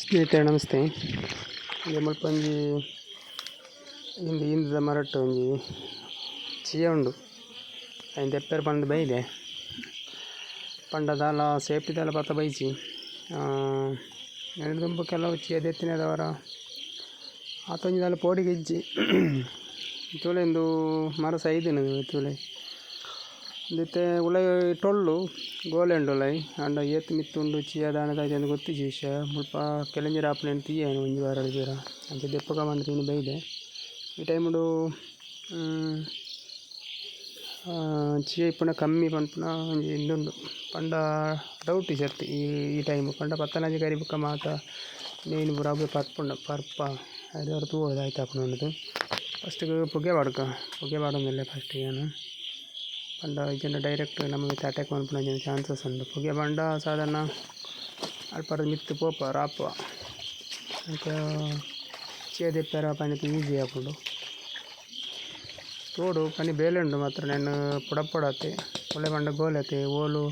ಸ್ನೇಹಿತರೆ, ನಮಸ್ತೆ. ಈಗ ಮುಲ್ಪ ಒಂಜಿ ಇಂದು ಇಂದದ ಮರಟ್ಟು ಒಂಜಿ ಚಿಯ ಉಂಡು. ಐನ್ ದೆಪ್ಪೆರ್ ಪಂಡ ಬೈದೆ. ಪಂಡ ದಾಲ ಸೇಫ್ಟಿ ದಾಲ ಪತ್ತ ಬೈಚಿ. ಎರಡು ದುಂಬು ಕೆಲವು ಚಿಯ ದೆತ್ತಿನದವರ ಆತೊಂಜಿ ದಾಲ ಪೋಡಿಗೆ ಇಜ್ಜಿ ತೂಲೆಂದು ಮರ ಸೈದಿನ ತೂಲೆ. ದೆತ್ತೆ ಉಲೈ ಟೊಳ್ಳು ಗೋಲೆಂಡು ಉಲೈ ಆಂಡ ಏತ್ ಮಿತ್ತುಂಡು ಚಿಯ ದಾಣದ ಐತೆ ಗೊತ್ತಿಜ್ಜಿ ವಿಷಯ ಮುಲ್ಪ ಕೆಲಂಜಿ ಆಪುನೆನ್ ತಿಯ್ಯನು ಒಂಜಿ ವಾರ ಜೀರ ಅಂಚ ದೆಪ್ಪಗ ಮಂದ್ ತಿನಿ ಬೈದೆ ಈ ಟೈಮುಡು ಚಿಯ ಇಪ್ಪುನ ಕಮ್ಮಿ ಪನ್ಪುನ ಒಂಜಿ ಇಂದುಂಡು ಪಂಡ ಡೌಟ್ ಸರ್ತಿ ಈ ಈ ಟೈಮ್ ಪಂಡ ಪತ್ತನಾಜಿ ಕರಿ ಬುಕ್ಕ ಮಾತ ನೀನು ಪೂರ ಅವು ಪರ್ಪುಂಡ ಪರ್ಪ ಐದವರ ತೂವೋದು ಆಯ್ತು ಆಪುನೊಂದು ಫಸ್ಟಿಗೆ ಪುಗೆ ಬಾಡ್ಕ ಪುಗೆ ಬಾಡೊಂದಿಲ್ಲ ಫಸ್ಟಿಗೆ ನಾನು ಪಂಡ ಇಜ್ಜಂಡ ಡೈರೆಕ್ಟ್ ನಮಗೆ ಅಟ್ಯಾಕ್ ಮನ್ಪುನ ಚಾನ್ಸಸ್ ಉಂಡು ಪುಗೆ ಪಂಡ ಸಾಧಾರಣ ಅಲ್ಪರ ಮಿತ್ತು ಪೋಪ ರಾಪ ಅಂತ ಚೇದೆಪ್ಪರ ಪನಿತು ಈಸಿ ಆಪುಂಡು ತೋಡು ಪನಿ ಬೇಲೆ ಉಂಡು ಮಾತ್ರ ನಾನು ಪುಡಪಡತೆ ಒಳ್ಳೆ ಪಂಡ ಗೋಲತೆ ಓಲು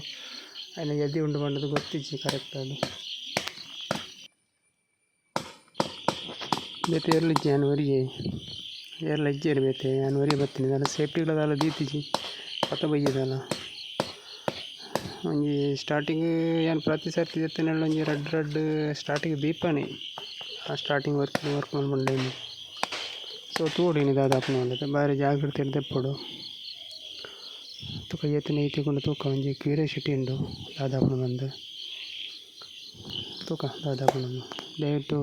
అయినా ಎದಿ ಉಂಡು ಪಂಡದು ಗೊತ್ತಿಜ್ಜಿ ಕರೆಕ್ಟ್ ಅದು ಬೇತೆ ಏರ್ಲಿಜ್ಜಿ ನಾನು ವರಿಗೆ ಏರ್ಲ ಇಜ್ಜೇರು ಬೇತೆ ನಾನು ವರಿ ಬರ್ತೀನಿ ನಾನು ಸೇಫ್ಟಿಗಳದಲ್ಲ ದೀತಿಜಿ ಪತ್ತ ಬೈಯದಲ್ಲ ಒಂಜಿ ಸ್ಟಾರ್ಟಿಂಗ್ ಏನು ಪ್ರತಿ ಸರ್ತಿ ಜೊತೆನೆಲ್ಲ ಒಂಜಿ ರೆಡ್ ರೆಡ್ ಸ್ಟಾರ್ಟಿಂಗ್ ದೀಪನೇ. ಆ ಸ್ಟಾರ್ಟಿಂಗ್ ವರ್ಕ್ ವರ್ಕ್ ಮಾಡ್ಕೊಂಡೇನಿ ಸೊ ತೂಡಿನಿ ದಾದಾಪನ ಒಳ್ಳೆದು ಬಾರಿ ಜಾಗ್ರತೆ ದೆಪ್ಪಡು. ತುಕ ಎತ್ತಿನ ಇತ್ತಿಕೊಂಡು ತೂಕ ಒಂಜಿ ಕ್ಯೂರಿಯಾಸಿಟಿ ಉಂಡು ದಾದಾಪನ ಬಂದು ತೂಕ ದಾದಾಪನ ದಯವಿಟ್ಟು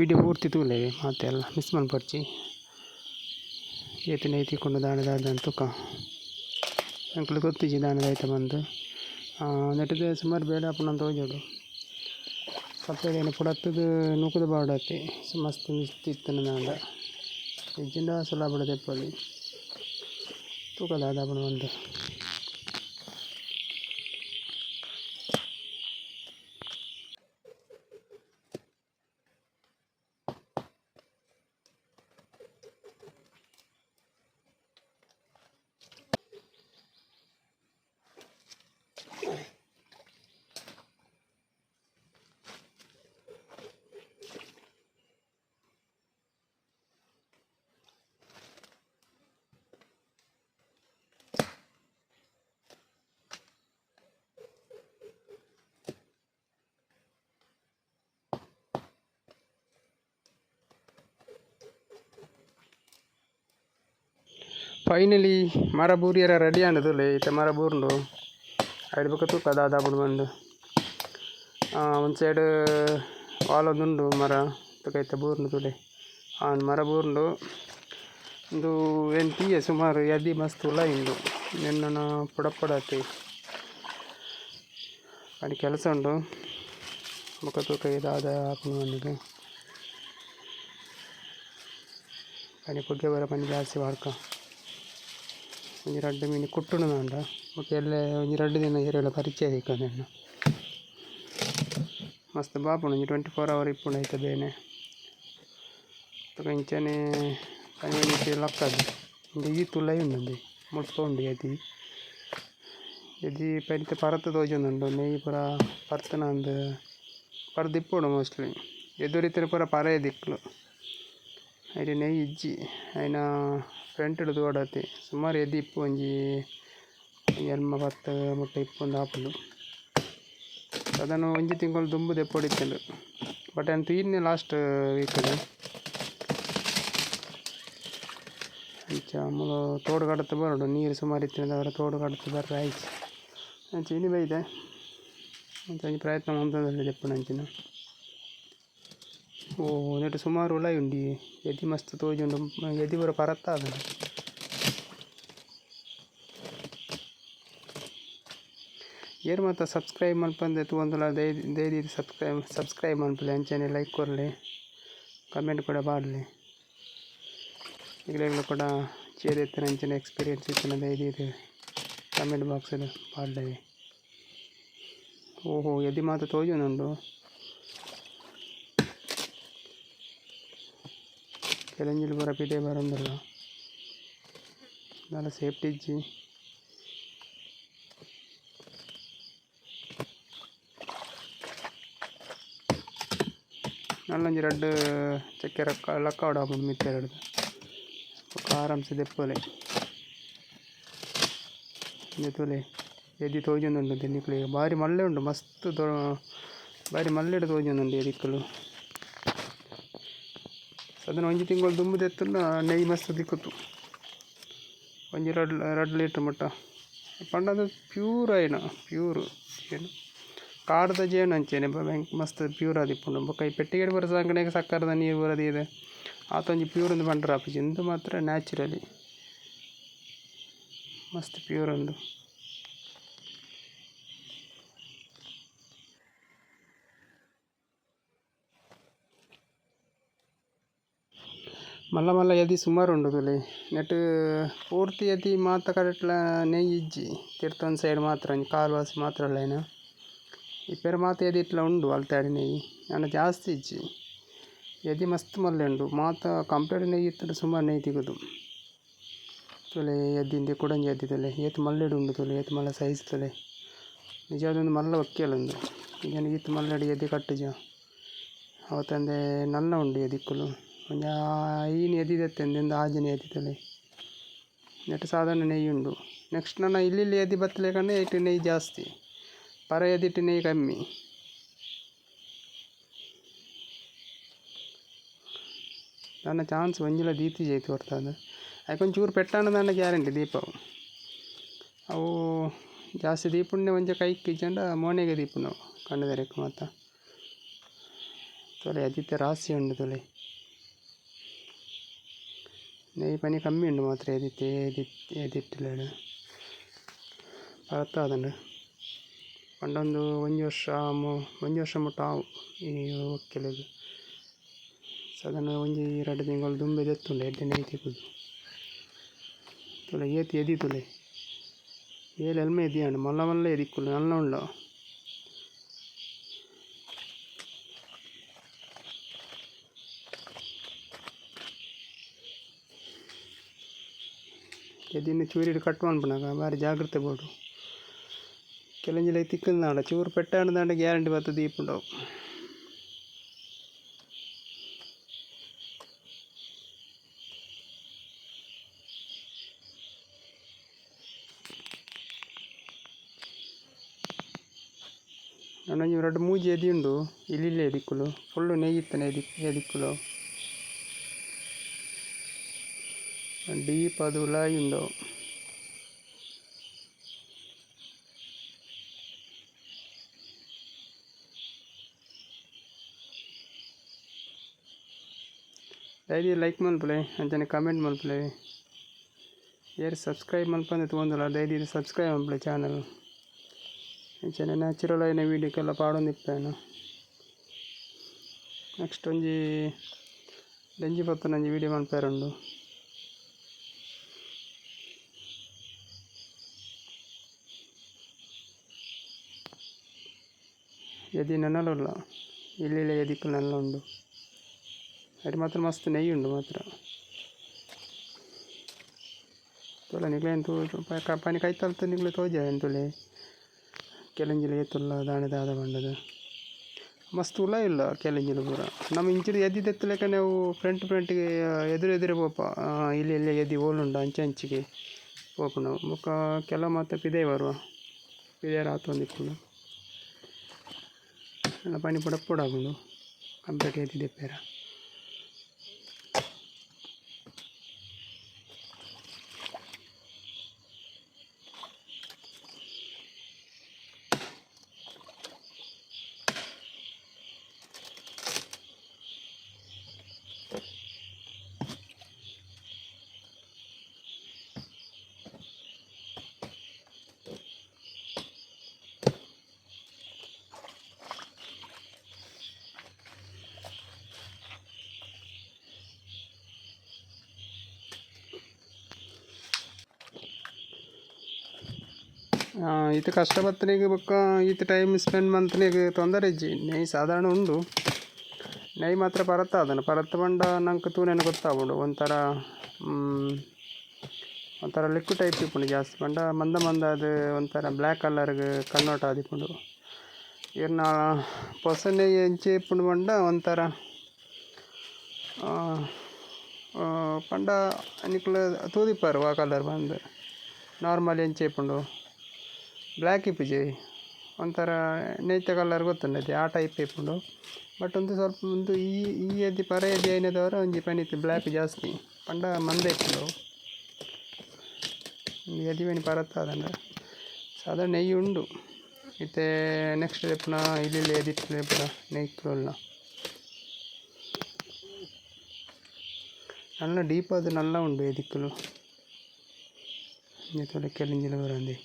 ವಿಡಿಯೋ ಪೂರ್ತಿ ತೂಲೇ ಮಾತೆಲ್ಲ ಮಿಸ್ ಮನ್ಪರ್ಚಿ ಏತಿನ ಐತಿಕೊಂಡು ದಾಣದ ದಾದ ತೂಕ ಅಂಕಲ್ ಗೊತ್ತಿಜ್ಜಿ ಐತ ಬಂದು. ನೆಟ್ಟದ ಸುಮಾರು ಬೇಡ ಆಪುನ ತೋಜೋಡು ಸಪ್ಪೇದೇನು ಪುಡತ್ತದ ನೂಕದ ಬಾಡತ್ತೆ ಮಸ್ತ್ ಮಿಸ್ತಿತ್ತನ ದಾಂಡ ಇಜ್ಜಿಂದ ಬಿಡದೆ ಪಳ್ಳಿ ತೂಕದ ಅದ ಅಪ್ಪನ ಫೈನಲಿ ಮರ ಬೂರಿಯರ ರೆಡಿ ಆಂಡದುಲೆ ಇತ್ತೆ ಮರ ಬೂರ್ಂಡು ಐಡ್ ಬೊಕ ತೂಕ ದಾದಾಪುಡು ಬಂದು ಒಂದು ಸೈಡ್ ವಾಲೊಂದುಂಡು ಮರ ತುಕ ಇತ್ತೆ ಬೂರ್ಂಡು ತುಲೆ ಆ ಮರ ಬೂರ್ಂಡು ಇಂದು ಏನು ತೀಯೆ ಸುಮಾರು ಎದಿ ಮಸ್ತ್ ಉಲಾಯಿಂದು ನಿನ್ನ ಪುಡಪಡತೆ ಅಲ್ಲಿ ಕೆಲಸ ಉಂಡು ಬೊಕ ತೂಕ ಇದಾದ ಆಪುನು ಬಂದಿಗೆ ಪನಿ ಪುಗ್ಗೆ ಬರ ಪನಿ ಜಾಸ್ತಿ ಮಾಡ್ಕ ಒಂಜಿ ರಡ್ಡು ಮೀನು ಕುಟ್ಟುಂಡು ನಾಂಡ ಬೊಕ ಎಲ್ಲೆ ಒಂಜಿ ರಡ್ಡು ದಿನ ಏರಿಯಲ ಪರಿಚಯ ಇಕ್ಕ ನೆನ್ನ ಮಸ್ತ್ ಬಾಪುಂಡು ಒಂಜಿ ಟ್ವೆಂಟಿ ಫೋರ್ ಅವರ್ ಇಪ್ಪುಂಡು ಐತ ಬೇನೆ ಬೊಕ ಇಂಚನೆ ಪನಿ ಮಿತಿ ಲಕ್ಕದು ಇಂದು ಈ ತುಲೈ ಉಂಡು ಮುಲ್ಪ ಉಂಡು ಎದಿ ಎದಿ ಪೆರಿತ ಪರತ ತೋಜೊಂದುಂಡು ನೆಯ್ಯಿ ಪೂರ ಪರ್ತನ ಅಂದ್ ಪರ್ದಿಪ್ಪುಂಡು ಮೋಸ್ಟ್ಲಿ ಎದುರಿತಿನ ಪೂರ ಪರ ದಿಕ್ಕ್ಲು ಐಟ್ ನೆಯ್ಯಿ ಇಜ್ಜಿ ಐನ ಹಿಡಿದು ಓಡಾತಿ ಸುಮಾರು ಎದ್ದು ಇಪ್ಪು, ಒಂಜಿ ಎಲ್ಮ ಪತ್ತ ಮುಟ್ಟ ಇಪ್ಪೊಂದು ಆಪುಂಡು ಅದನ್ನು ಒಂಜಿ ತಿಂಗಳು ದುಂಬು ದೆಪ್ಪೊಡಿತ್ತಂಡು ಬಟ್ ಅಂತ ಇನ್ನೇ ಲಾಸ್ಟ್ ವೀಕಲ್ಲಿ ಅಂಚ ಆಮೇಲೆ ತೋಡು ಕಡತ ಬರೋಡು, ನೀರು ಸುಮಾರು ಇತ್ತಿನದವರ ತೋಡು ಕಡತ ಬರ್ರೆ ಆಯ್ತು. ಅಂಚ ಇನಿ ಬೈದೆ. ಅಂಚ ಒಂಜಿ ಪ್ರಯತ್ನ ಮಾಡ್ತದೆ ದೆಪ್ಪುಂಡು ಅಂಚಿನ ಓ ನೆಟ್ ಸುಮಾರು ಉಲಾಯಿ ಉಂಡಿ ಎದಿ ಮಸ್ತ್ ತೋಜುಂಡು ಎದಿ ಪೂರ ಪರತ್ತ ಆದ ಏರ್ ಮಾತ ಸಬ್ಸ್ಕ್ರೈಬ್ ಮಲ್ಪಂದೆ ತೂವೊಂದುಲ ದೈ ದಯದಿ ಸಬ್ಸ್ಕ್ರೈಬ್ ಸಬ್ಸ್ಕ್ರೈಬ್ ಮನ್ಪುಲೆ ಅಂಚನೆ ಲೈಕ್ ಕೊರ್ಲೆ ಕಮೆಂಟ್ ಕೂಡ ಬಾಡ್ಲೆ ಈಗಲೂ ಕೂಡ ಚೇದೆತ್ತಿನ ಅಂಚನೆ ಎಕ್ಸ್ಪೀರಿಯನ್ಸ್ ಇತ್ತಿನ ದಯದಿ ಕಮೆಂಟ್ ಬಾಕ್ಸಲ್ಲಿ ಪಾಡ್ಲೆ ಓಹೋ ಎದಿ ಮಾತ ತೋಜುಂದುಂಡು ಕೆಲಂಜಿಲ್ ಬರ ಪಿಟೆ ಬರೋಂದಿಲ್ಲ നല്ല ಸೇಫ್ಟಿ ಇಜ್ಜಿ ನಲ್ಲೊಂಜಿ ರಡ್ಡ್ ಚಕ್ಕೆರೆ ಲಕ್ಕ ಆವಡ್ ಮಿತ್ತೆರ್ ಹಿಡ್ದು ಬೊಕ ಆರಾಮ್ಸೆ ದೆಪ್ಪೊಲೆ ಇಂದೆ ತೂಲೆ ಎದಿ ತೋಜೊಂದುಂಡು ದಿನಿಕ್ಲೆಗ್ ಬಾರಿ ಮಲ್ಲೆ ಉಂಡು ಮಸ್ತ್ ದೊ ಬಾರಿ ಮಲ್ಲೆಡ್ ತೋಜೊಂದುಂಡು ಎದಿಕ್ಕುಲು ಅದನ್ನ ಒಂಜಿ ತಿಂಗಳು ದುಂಬು ದೆತ್ತುಂಡ ನೈ ಮಸ್ತ್ ದಿಕ್ಕುತ್ತು. ಒಂಜಿ ರಡ್ ಎರಡು ಲೀಟ್ರ್ ಮಟ್ಟ. ಪಂಡದು ಪ್ಯೂರ್ ಆಯ್ನ ಪ್ಯೂರ್ ಏನು? ಕಾಡ್ದ ಜೇನು ಅಂಚೇನೆ ಬ್ಯಾಂಕ್ ಮಸ್ತ್ ಪ್ಯೂರ್ ಆದಿಪ್ಪುಂಡು ಬೊಕ ಈ ಪೆಟ್ಟಿಗೆಡ್ ಬರೋ ಸಂಕನೆಗ್ ಸಕ್ಕರದ ನೀರು ಬರದಿದೆ ಆತೊಂಜಿ ಪ್ಯೂರ್ ಒಂದು ಪಂಡ್ರೆ ಆಪುಜಿ. ಇಂದು ಮಾತ್ರ ನ್ಯಾಚುರಲಿ. ಮಸ್ತ್ ಪ್ಯೂರ್ ಉಂದು ಮಲ್ಲ ಮಲ್ಲ ಎದಿ ಸುಮಾರು ಉಂಡು నెట్ ನೆಟ್ ಪೂರ್ತಿ ಎದಿ ಮಾತ ಕಡಟ್ಲ ನೆಯ್ಯಿ ಇಜ್ಜಿ. ತಿರ್ತೊಂದು ಸೈಡ್ ಮಾತ್ರ ಒಂಜಿ ಕಾಲ್ವಾಸಿ ಮಾತ್ರ ಅಲ್ಲೇನ ಇಪ್ಪೆರ ಮಾತ ಎದಿ ಇಟ್ಲ ಉಂಡು ಅಲ್ತಾಡಿ ನೆಯ್ಯಿ ಆಂಡ ಜಾಸ್ತಿ ಇಜ್ಜಿ. ಎದಿ ಮಸ್ತ್ ಮಲ್ಲೆ ಉಂಡು. ಮಾತ ಕಂಪ್ಲೇಟ್ ನೆಯ್ಯಿ ಇತ್ತು ಸುಮಾರು ನೆಯ್ಯಿ ತಿಗುದು. ತುಲೆ ಎದ್ದಿಂದೆ ಕುಡಂಜಿ ಎದ್ದಿ ತುಲೆ ಏತ್ ಮಲ್ಲೆಡು ಉಂಡು ತುಲೆ ಏತ್ ಮಲ್ಲ ಸೈಜ್ ತುಲೆ ನಿಜವಾದೊಂದು ಮಲ್ಲ ಒಕ್ಕೆಲುಂದು ಈಗ ಈತ್ ಮಲ್ಲೆಡು ಎದಿ ಕಟ್ಟುಜ ಅವತ್ತಂದೆ ನಲ್ಲ ಉಂಡು ಎದಿಕ್ಕುಲು ಒಂಜ ಐನ್ ಎದಿದೆತ್ತೆಂದು ಆಜಿನ ಎದಿತಲೆ ನೆಟ್ ಸಾಧಾರಣ ನೆಯ್ಯಿ ಉಂಡು ನೆಕ್ಸ್ಟ್ ನನ್ನ ಇಲ್ಲಿ ಇಲ್ಲಿ ಎದಿ ಬತ್ತಲೆ ಕಣ್ಣೆ ಇಟ್ಟು ನೆಯ್ಯಿ ಜಾಸ್ತಿ. ಪರ ಎದಿಟ್ ನೆಯ್ಯಿ ಕಮ್ಮಿ. ನನ್ನ ಚಾನ್ಸ್ ಒಂಜಿಲ ದೀತಿ ಜೈತು ಬರ್ತದೆ ಚೂರು ಪೆಟ್ಟಾನ ನನ್ನ ಗ್ಯಾರಂಟಿ ದೀಪವು. ಅವು ಜಾಸ್ತಿ ದೀಪುಣ್ಯ ಒಂಜ ಕೈ ಕಿಚ್ಚಂಡ ಮೋನೆಗೆ ದೀಪುನು ಕಣ್ಣದೆರೆಕ್ ಮಾತ ತೊಲೆ ಅದಿತ್ತೆ ರಾಸಿ ಉಂಡು ತೊಲೆ. ನೆಯ್ಯಿ ಪನಿ ಕಮ್ಮಿ ಉಂಡು ಮಾತ್ರ ಎದಿತ್ತೆ ಎದಿತ್ ಎದಿಟ್ಟಿಲ್ಲೆಡ್ ಪರತ್ತಾದಂಡು ಪಂಡೊಂದು ಒಂಜಿ ವರ್ಷ ಮು ಒಂಜಿ ವರ್ಷ ಮುಟ್ಟ ಆವು ಈ ಒಕ್ಕೆಲೆಗ್ ಸಾಧಾರಣ ಒಂಜಿ ರಡ್ಡ್ ತಿಂಗಳು ದುಂಬೆ ದೆತ್ತುಂಡು ಎಡ್ಡೆ ನೆಯ್ಯಿ ತಿಕ್ಕುದು ತುಲೆ ಏತ್ ಎದಿ ತುಲೆ ಏಲ್ ಎಲ್ಮೆ ಎದಿಯಂಡು ಮಲ್ಲ ಮಲ್ಲ ಎದಿಕ್ಕುಲು ನಲ್ಲ ಉಂಡು ಎದಿನ ಚೂರಿಡು ಕಟ್ ಮನ್ಪುನಗ ಬಾರಿ ಜಾಗ್ರತೆ ಬೋಡು ಕೆಲಂಜಿಲ ತಿಕ್ಕಲ್ನಾಡ ಚೂರು ಪೆಟ್ಟಾಂಡ ಗ್ಯಾರಂಟಿ ಬತ್ತದ ದೀಪುಂಡವು ನನ್ನೊಂಜಿ ರಡ್ಡ್ ಮೂಜಿ ಎದಿ ಉಂಡು. ಇಲ್ಲಿಲ್ಲೆ ಎದಿಕ್ಕುಲು. ಫುಲ್ಲು ನೆಯ್ಯಿತ್ತನೆ ಎದಿ ಡೀಪ್ ಅದು ಉಲಾಯಿ ಉಂಡು ಡೈಲಿ ಲೈಕ್ ಮಲ್ಪಲೆ ಅಂಚನೆ ಕಮೆಂಟ್ ಮಲ್ಪಲೆ ಏರ್ ಸಬ್ಸ್ಕ್ರೈಬ್ ಮಲ್ಪಂದೆ ತಗೊಂದಲ್ಲ ಡೈಲಿ ಸಬ್ಸ್ಕ್ರೈಬ್ ಮಲ್ಪಲೆ ಚಾನಲ್ ಅಂಚನೆ ನ್ಯಾಚುರಲ್ ಆಯ್ನ ವೀಡಿಯೋಕ್ಕೆಲ್ಲ ಪಾಡೊಂದಿಪ್ಪೇನು ನೆಕ್ಸ್ಟ್ ಒಂಜಿ ಡೆಂಜಿ ಪತ್ತೊಂಜಿ ವೀಡಿಯೋ ಮನ್ಪೇರುಂಡು ನೆನಲುಲ್ಲ ಇಲ್ಲಿ ಎದಿಕ್ಕಲು ನೆಲ್ಲ ಉಂಡು ಮಾತ್ರ ಮಸ್ತ್ ನೆಯಿ ಉಂಡು ಮಾತ್ರ ತೊಲೆ ನಿಗ್ಲೇನು ತೂ ಪನಿ ಕೈ ತಲ್ತು ನಿಗ್ಲೆ ಕೆಲಂಜಿಲು ಎಂತುಲೆ ಕೆಲಂಜಿಲ ಏತುಲ್ಲ ದಾಣೆ ದಾದ ಬಂಡದ ಮಸ್ತ್ ಉಲ ಇಲ್ಲ ಕೆಲಂಜಿಲ ಪೂರ. ನಮ್ಮ ಇಂಚಿರು ಎದ್ದಿ ತೆತ್ತಲೆಕ ನಾವು ಫ್ರಂಟ್ ಫ್ರಂಟ್ಗೆ ಎದುರು ಎದುರು ಪೋಪ. ಇಲ್ಲಿ ಇಲ್ಲಿ ಎದ್ದಿ ಓಲುಂಡ ಅಂಚೆ ಅಂಚಿಗೆ. ಪೋಪ ನಾವು ಬೊಕ್ಕ ಕೆಲ ಮಾತ್ರ ಪಿದೆ ಬರುವ ಪಿದೆ ರಾತೊಂದಿಪ್ಪುಂಡು ಎಲ್ಲ ಪನಿ ಪುಡ ಪುಡಾಗುಂಡು ಕಂಪ್ಲೀಟ್ ಎದ್ದಿ ಈತ ಕಷ್ಟಪತ್ತನಿಗೆ ಬೊಕ್ಕ ಈತ ಟೈಮ್ ಸ್ಪೆಂಡ್ ಮಂತ್ನಿಗೆ ತೊಂದರೆ ಇಜ್ಜಿ. ನೈ ಸಾಧಾರಣ ಉಂಡು. ನೈ ಮಾತ್ರ ಪರತ್ತ ಅದನ್ನು ಪರತ್ತ ಬಂಡ ನಂಗೆ ತೂನೇನು ಗೊತ್ತಾಗ್ಬಿಡು ಒಂಥರ ಒಂಥರ ಲಿಕ್ವಿಡ್ ಟೈಪ್ ಇಪ್ಪುಂಡು ಜಾಸ್ತಿ ಬಂಡ. ಮಂದ ಮಂದ ಅದು ಒಂಥರ ಬ್ಲ್ಯಾಕ್ ಕಲರ್ಗೆ ಕನ್ವರ್ಟ್ ಆದಿಪ್ಪುಂಡು ಇರ್ನ ಪೊಸನೆ ಎಂಚೆ ಇಪ್ಪುಂಡು ಬಂಡ ಒಂಥರ ಪಂಡ ನಿಕ್ಲು ತೂದಿಪ್ಪಾರು ಆ ಕಲರ್ ಬಂದು. ನಾರ್ಮಲ್ ಎಂಚ ಇಪ್ಪುಂಡು. ಬ್ಲ್ಯಾಕ್ ಇಪ್ಪುಜಿ ಒಂಥರ ನೆಯ್ತ ಕಲರ್ ಗೊತ್ತುಂಡೈತೆ ಆ ಟೈಪ್ ಇಪ್ಪುಂಡು ಬಟ್ ಒಂದು ಸ್ವಲ್ಪ ಒಂದು ಈ ಈ ಎದ್ದಿ ಪರ ಎದ್ದಿ ಐನದವರ ಒಂಜಿ ಪನಿತ್ತು ಬ್ಲ್ಯಾಕ್ ಜಾಸ್ತಿ ಪಂಡ ಮಂದ ಇಪ್ಪುಂಡು ಎದಿ ಪನಿ ಪರತ್ತ ಅದಂಡ ಸಾಧಾರಣ ನೆಯ್ಯಿ ಉಂಡು ಇತ್ತೆ ನೆಕ್ಸ್ಟ್ ಎಪ್ಪುನ ಇಲ್ಲಿ ಎದಿಟ್ಟು ಎಪ್ಪುನ ನೆಯ್ಕ್ಲುಲ್ನ నల్ల డీప్ అది నల్ల ఉండు దిక్కులు నీతో లెక్కెళ్ళించిన వరండి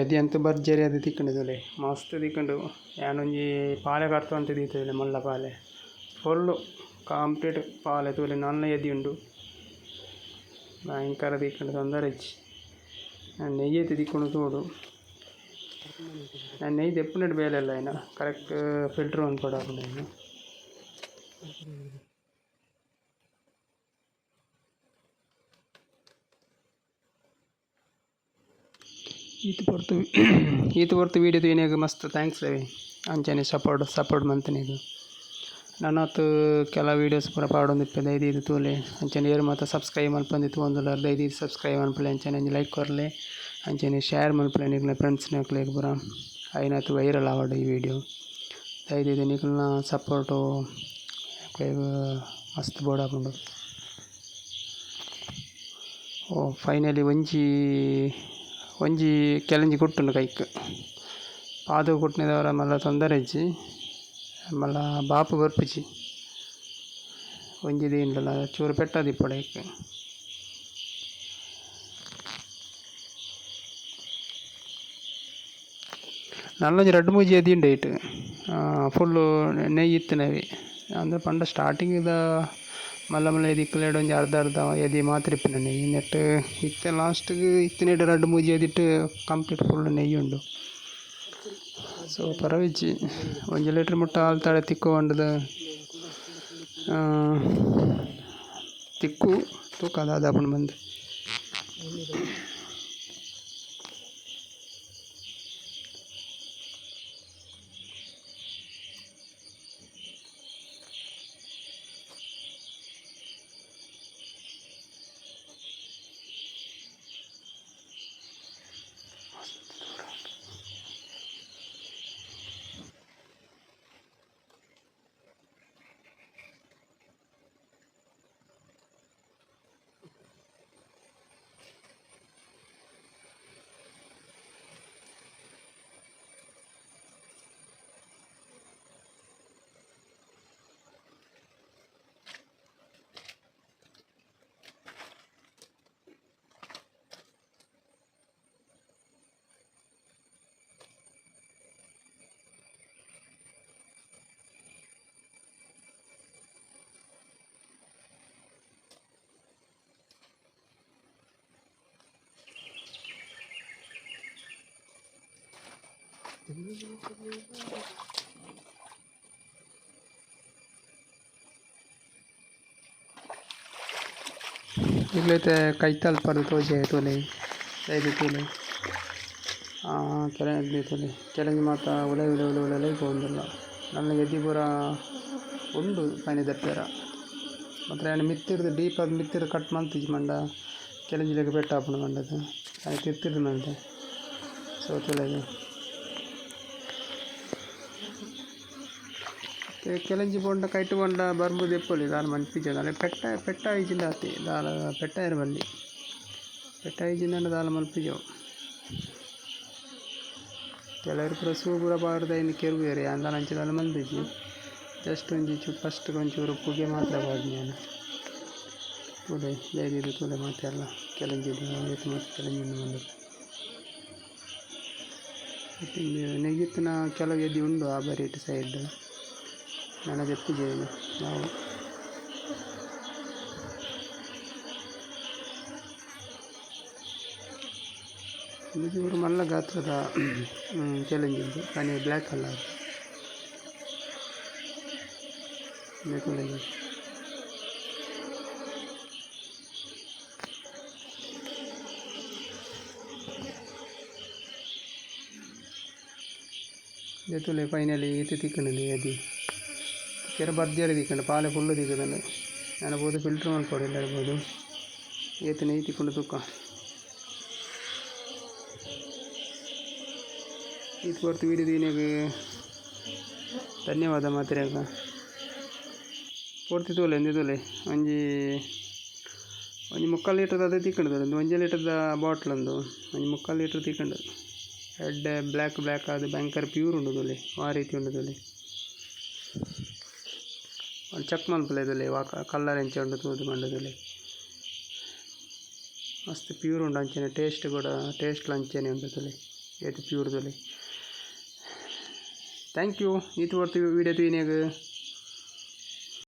ಎದಿ ಅಂತೂ ಭರ್ಜರಿ ಅದು ತಿಕ್ಕಂಡಿದ್ದಲೆ ಮಸ್ತ್ ತಿಕ್ಕಂಡು. ಯಾನೊಂಜಿ ಪಾಲೆ ಕರ್ತು ಅಂತ ದೀತದೆ ಮಲ್ಲ ಪಾಲೆ. ಫುಲ್ಲು ಕಂಪ್ಲೀಟ್ ಪಾಲೆ ತೂಲೆ ನನ್ನ ಯದಿ ಉಂಡು. ಭಯಂಕರ ತಿಕ್ಕಂಡು ತೊಂದರೆ ಇಚ್ಚಿ. ನಾನು ನೆಯ್ಯಿ ಎತ್ತಿ ತಿಕ್ಕೊಂಡು ತೋಡು. ನಾನು ನೆಯ್ದು ಎಪ್ಪುನಟ್ಟು ಬೇಲೆಲ್ಲ ಇನ್ನು. ಕರೆಕ್ಟ್ ಫಿಲ್ಟ್ರ್ ಒಂದು ಕೊಡಾಕೊಂಡು ಈತ ಬರ್ತು ಈತ ಬರ್ತು ವೀಡಿಯೋದು ಏನಾಗ ಮಸ್ತ್. ಥ್ಯಾಂಕ್ಸ್ ಅವೆ ಅಂಚನೆ ಸಪೋರ್ಟ್ ಸಪೋರ್ಟ್ ಮಂತನಿದು ನನ್ನತ್ತು ಕೆಲ ವೀಡಿಯೋಸ್ ಪೂರ ಪಾಡೊಂದು ಇಪ್ಪದೈದು ಇದು ತೂಲೆ. ಅಂಚನೆ ಏರು ಮಾತ ಸಬ್ಸ್ಕ್ರೈಬ್ ಮಲ್ಪಂದಿತ್ತು ಐದು ಇದು ಸಬ್ಸ್ಕ್ರೈಬ್ ಮಲ್ಪಲೆ ಅಂಚನೆ ಅಂಜೆ ಲೈಕ್ ಕೊರಲೆ. ಅಂಚನೆ ಶೇರ್ ಮಲ್ಪಲೆ ನಿಗ್ಲೆ ಫ್ರೆಂಡ್ಸ್ ನಕ್ಲೆಗ್ ಪೂರ. ಐನಾತು ವೈರಲ್ ಆವಾಡು ಈ ವಿಡಿಯೋ ಇದು ನಿಗ್ಲ ಸಪೋರ್ಟು ಮಸ್ತ್ ಬೋರ್ಡ್ ಹಾಕೊಂಡು ಓ ಫೈನಲಿ ಒಂಜಿ ಒಂಜಿ ಕೆಲಂಜಿ ಕೊಟ್ಟುಂಡು ಕೈಕ್ ಪಾದು ಕೊಟ್ಟಿನದವರ ಮಲ್ಲ ತೊಂದರೆ ಇಜ್ಜಿ ಮಲ್ಲ ಬಾಪು ಬರ್ಪಿಜಿ ಒಂಜಿದು ಏನಿಲ್ಲ ಚೂರು ಪೆಟ್ಟದಿಪ್ಪಡ ಇಕ್ ನಲ್ಲೊಂಜಿ ರಡ್ಡು ಮೂಜಿ ಎದಿ ಉಂಡು ಇಟ್ಟು ಫುಲ್ಲು ನೆಯ್ಯಿ ಇತ್ತಿನವಿ ಅಂದ್ರೆ ಪಂಡ ಸ್ಟಾರ್ಟಿಂಗ್ದ ಮಲ್ಲ ಮಲ್ಲ ಎದಿಕ್ಕಲೆಡ್ ಒಂಜಿ ಅರ್ಧ ಅರ್ಧ ಎದಿ ಮಾತ್ರ ಇಪ್ಪುನ ನೆಯ್ಯಿ. ನೆಟ್ ಇತ್ತೆ ಲಾಸ್ಟ್ಗ್ ಇತ್ತಿನೆಡ್ ರಡ್ಡು ಮೂಜಿ ಎದಿಟ್ಟು ಕಂಪ್ಲೀಟ್ ಫುಲ್ ನೆಯಿ ಉಂಡು. ಸೊ, ಪರವಿಜ್ಜಿ, ಒಂಜಿ ಲೀಟ್ರ್ ಮುಟ್ಟ ಹಾಲು ತಾಳೆ ತಿಕ್ಕು ಉಂಡದ ತಿಕ್ಕು ತೂಕ ಅದಾದ ಆಪುಂಡು ಬಂದು ಈಗಲೈತೆ ಕೈ ತಲುಪದು ತೋಜೆ ತೋಲೆ ಐದು ತೋಲೆ ಕೆಳಗೆ ತೋಲೆ ಕೆಳಗೆ ಮಾತ ಒಳ್ಳೆ ಉಳೆ ಒಳ್ಳೆ ಉಳೆ ಹೋಗಿಲ್ಲ ನನ್ನ ಎದಿ ಪೂರ ಉಂಡು ಪೈನೆ ದಪ್ಪೆರ ಮಾತ್ರ ಏನು ಮಿತ್ತಿರ್ದು ಡೀಪ್ ಅದು ಮಿತ್ತಿರ್ದು ಕಟ್ ಮಂತಿಜ್ ಮಂಡ. ಕೆಳಂಜಿಲೆಗೆ ಬೆಟ್ಟ ಹಾಕೊಂಡು ಮಂಡದು ಅದು ತಿರ್ತಿರ್ದು ಮಂಡೆ. ಸೊ ಕೆಲಂಜಿ ಬೊಂಡ, ಕೈಟ್ ಬೊಂಡ ಬರ್ಬುದು ಎಪ್ಪೊಲಿ, ದಾಲ ಮನ್ಪಿಜ ದಾಲ ಪೆಟ್ಟ ಪೆಟ್ಟ ಐಜಿಂದ ಆತಿ ದಾಲ, ಪೆಟ್ಟ ಇರಬಲ್ಲಿ. ಪೆಟ್ಟ ಐಜಿಂದ ದಾಲ ಮಲ್ಪಿಜವು ಕೆಲವರು ಪೂರ ಸೂ ಪೂರ ಬಾರ್ದ, ಇನ್ನು ಕೆರುವೇರಿ ಅಂದ ಅಂಚೆ ದಾಲ ಮಲ್ದಿಜಿ ಜಸ್ಟ್ ಒಂಜಿ ಚೂ ಫಸ್ಟ್ ಒಂಚೂರು ಪುಗೆ ಮಾತ್ರ ಬಾರ್ದು ನಾನು. ತುಲೆ ಬೇದಿದು ತುಲೆ ಮಾತ್ರ ಎಲ್ಲ ಕೆಲಂಜಿದು ಎತ್ತು ಮತ್ತು ಕೆಲಂಜಿಂದ ಬಂದದ್ದು. ನೆಗಿತ್ತಿನ ಕೆಲವು ಎದಿ ಉಂಡು ಆ ಬರೀಟ್ ಸೈಡ್ ನನಗೆ ಎತ್ತಿಗೆ ನಾವು ಇದು ಇವರು ಮಲ್ಲ ಗಾತ್ರದ ಚಾಲೆಂಜ್ ಇದು కానీ ಬ್ಲ್ಯಾಕ್ ಕಲರ್ ಮೆಟಲ್ ಎತ್ತುಲೆ ಫೈನಲಿ ಈತಿ ತಿಕ್ಕಂಡು ಅದು ಕೆರ ಬರ್ಜರಿ ತಿಕ್ಕಂಡು ಪಾಲೆ ಫುಲ್ಲು ತಿಕ್ಕದಂಡು ನಾನು ಬೋದು ಫಿಲ್ಟ್ರ್ ಮಾಡ್ಕೊಡಿಲ್ಲ ಹೇಳ್ಬೋದು ಏತನ ಈ ತಿಕ್ಕೊಂಡು ತುಕ್ಕ ಇದು ಕೊಡ್ತು ವೀಡಿಯೋ ದೀನಿಗೆ ಧನ್ಯವಾದ ಮಾತ್ರೆಗ. ಪೂರ್ತಿ ತೋಲೆ ಎಂದಿ ತೋಲೆ. ಒಂಜಿ ಒಂಜಿ ಮುಕ್ಕಾಲು ಲೀಟ್ರದ ಅದೇ ತಿಕ್ಕಂಡು ಒಂದು ಒಂಜಿ ಲೀಟ್ರದ ಬಾಟ್ಲ್ ಒಂದು ಒಂಜಿ ಮುಕ್ಕಾಲು ಲೀಟರ್ ತಿಕ್ಕಂಡು ಹೆಡ್ ಬ್ಲ್ಯಾಕ್ ಬ್ಲ್ಯಾಕ್ ಅದು ಭಯಂಕರ ಪ್ಯೂರ್ ಉಂಡು ಆ ರೀತಿ ಉಂಡು ಒಂದು ಚೆಕ್ ಮಲ್ಪಲೆ ತೋಲೆ ವಾ ಕಲ್ಲರ್ ಎಂಚ ಉಂಡು ತೂದು ಮಂಡು ತೋಲೆ ಮಸ್ತ್ ಪ್ಯೂರ್ ಉಂಡು ಅಂಚನೆ ಟೇಸ್ಟ್ ಕೂಡ ಟೇಸ್ಟ್ ಅಂಚನೆ ಉಂಡು ತೋಲೆ ಏತು ಪ್ಯೂರ್ ತೋಲೆ ಥ್ಯಾಂಕ್ ಯು ಇದು ಬರ್ತೀವಿ ವೀಡಿಯೋ ತೀನಿಯಾಗ